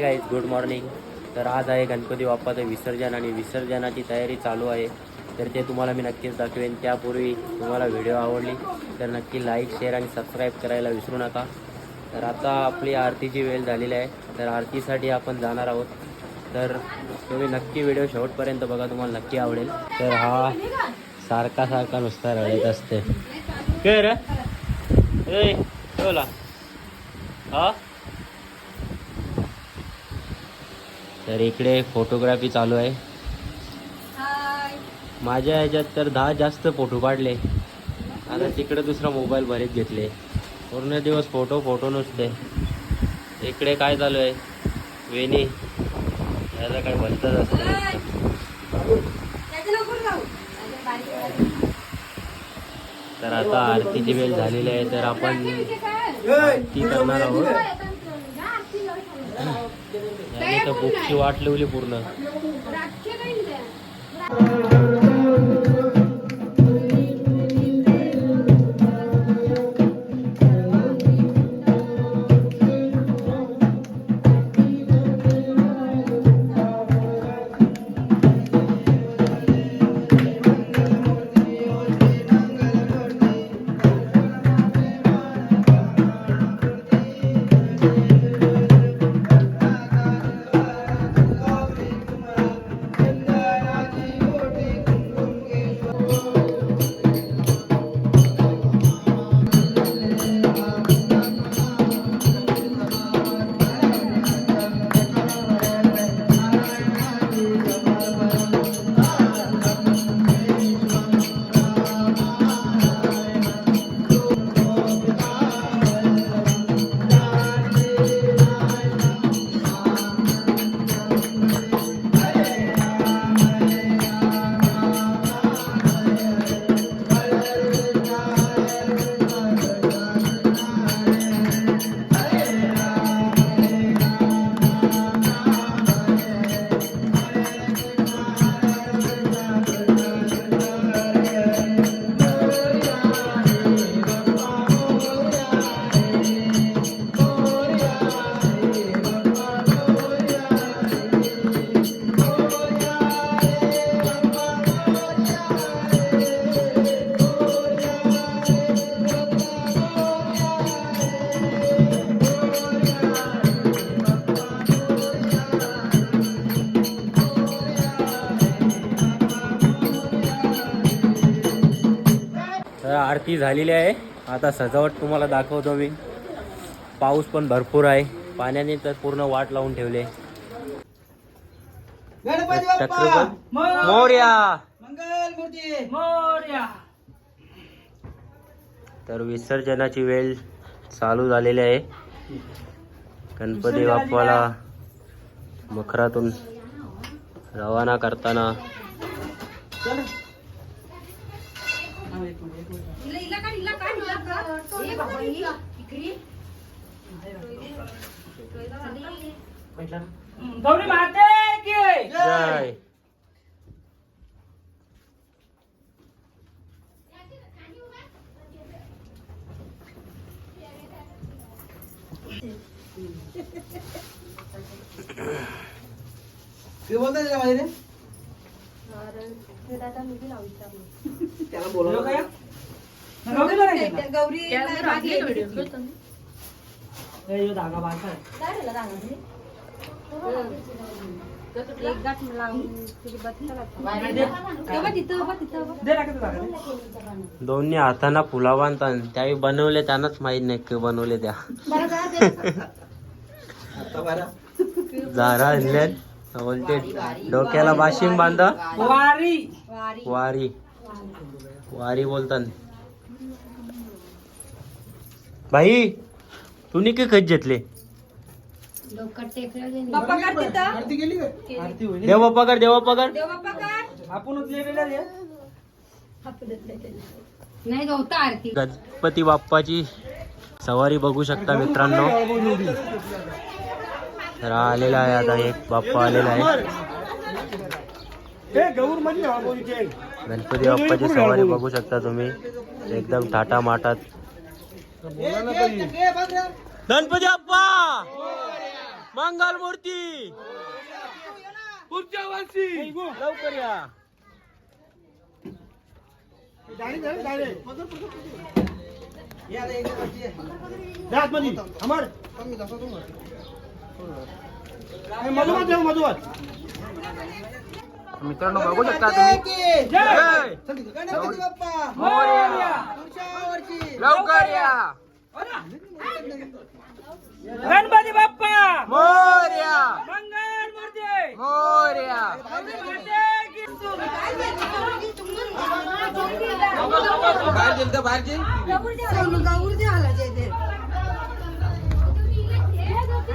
Hi guys good morning तर आज आहे गणपती बाप्पाचं विसर्जन आणि विसर्जनाची तयारी चालू आहे. तर ते तुम्हाला मी नक्कीच दाखवेन. त्यापूर्वी तुम्हाला व्हिडिओ आवडली तर नक्की लाईक शेअर आणि सबस्क्राईब करायला विसरू नका. तर आता आपली आरतीची वेळ झालेली आहे. तर आरतीसाठी आपण जाणार आहोत. तर तुम्ही नक्की व्हिडिओ शेवटपर्यंत बघा तुम्हाला नक्की आवडेल. तर हा सारखा सारखा नुसता रडत असते काय रे? बोला. हा? तर इकडे फोटोग्राफी चालू आहे. माझ्या ह्याच्यात तर दहा जास्त फोटो काढले. आता तिकडे दुसरा मोबाईल भरीत घेतले. पूर्ण दिवस फोटो फोटो नुसते. इकडे काय चालू आहे? वेणी. याला काय भलतच असतं. तर आता आरतीची वेळ झालेली आहे तर आपण आरती करणार आहोत. यांनी तर बुकची वाट लावली पूर्ण. आरती झालेली आहे. आता सजावट तुम्हाला दाखवतो मी. पाऊस पण भरपूर आहे. पाण्याने तर पूर्ण वाट लावून ठेवले. गणपती तकरीबन बाप्पा! मोर्या! मंगल मूर्ती! मोर्या! तर विसर्जनाची वेळ चालू झालेली आहे. गणपती बाप्पाला मखरातून रवाना करताना चल हा, एक मिनिट, एक मिनिट. गौरी माते की जय. ते त्याच्यामध्ये रे त्याला बोलवलं. काय धागा. दोन्ही हाताना फुला बांधतात त्यावेळी बनवले त्यांनाच माहीत नाही की बनवले त्या. झारा आणल्यात. बोलते डोक्याला बाशिंग बांधा. वारी. वारी. वारी बोलतात भाई तुम्ही काय खत घेतले? देव कर देव आरती. गणपती बाप्पाची सवारी बघू शकता मित्रांनो. तर आलेला आहे आता एक बाप्पा आलेला आहे. गणपती बाप्पाची सवारी बघू शकता तुम्ही. एकदम टाटा माटात. गणपती बाप्पा! मंगल मूर्ती पुढच्या वर्षी! लवकर या. मित्रांनो बघू शकता तुम्ही. जय! मोरया! लवकर या. गणपती बाप्पा! मोर्या मंगल मूर्ती! मोर्या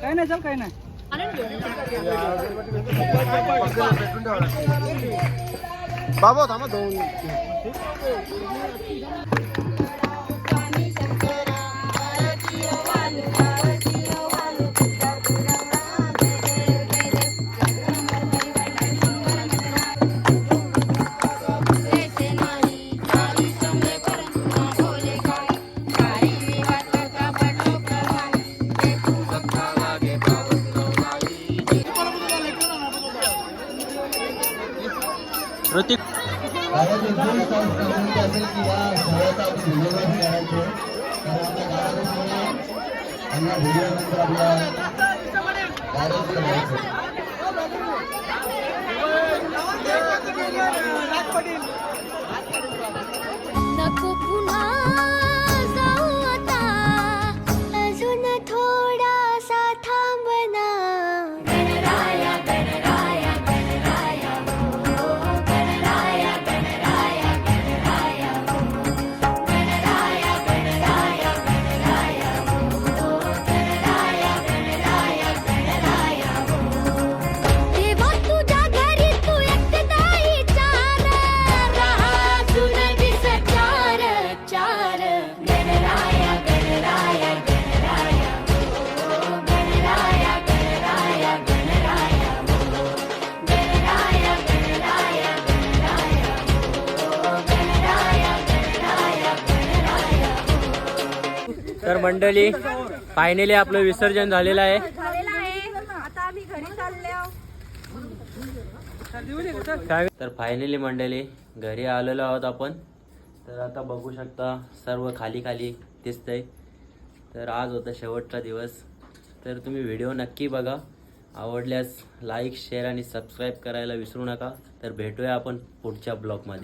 काय नाही चल काय नाही. बाबा थांबा दोन नको तर मंडळी फायनली आपलं विसर्जन झालेलं आहे. तर फायनली मंडळी घरी आलेलो आहोत आपण. तर आता बघू शकता सर्व खाली खाली दिसतंय. तर आज होता शेवटचा दिवस. तर तुम्ही व्हिडिओ नक्की बघा. आवडल्यास लाईक शेअर आणि सबस्क्राईब करायला विसरू नका. तर भेटूया आपण पुढच्या ब्लॉगमध्ये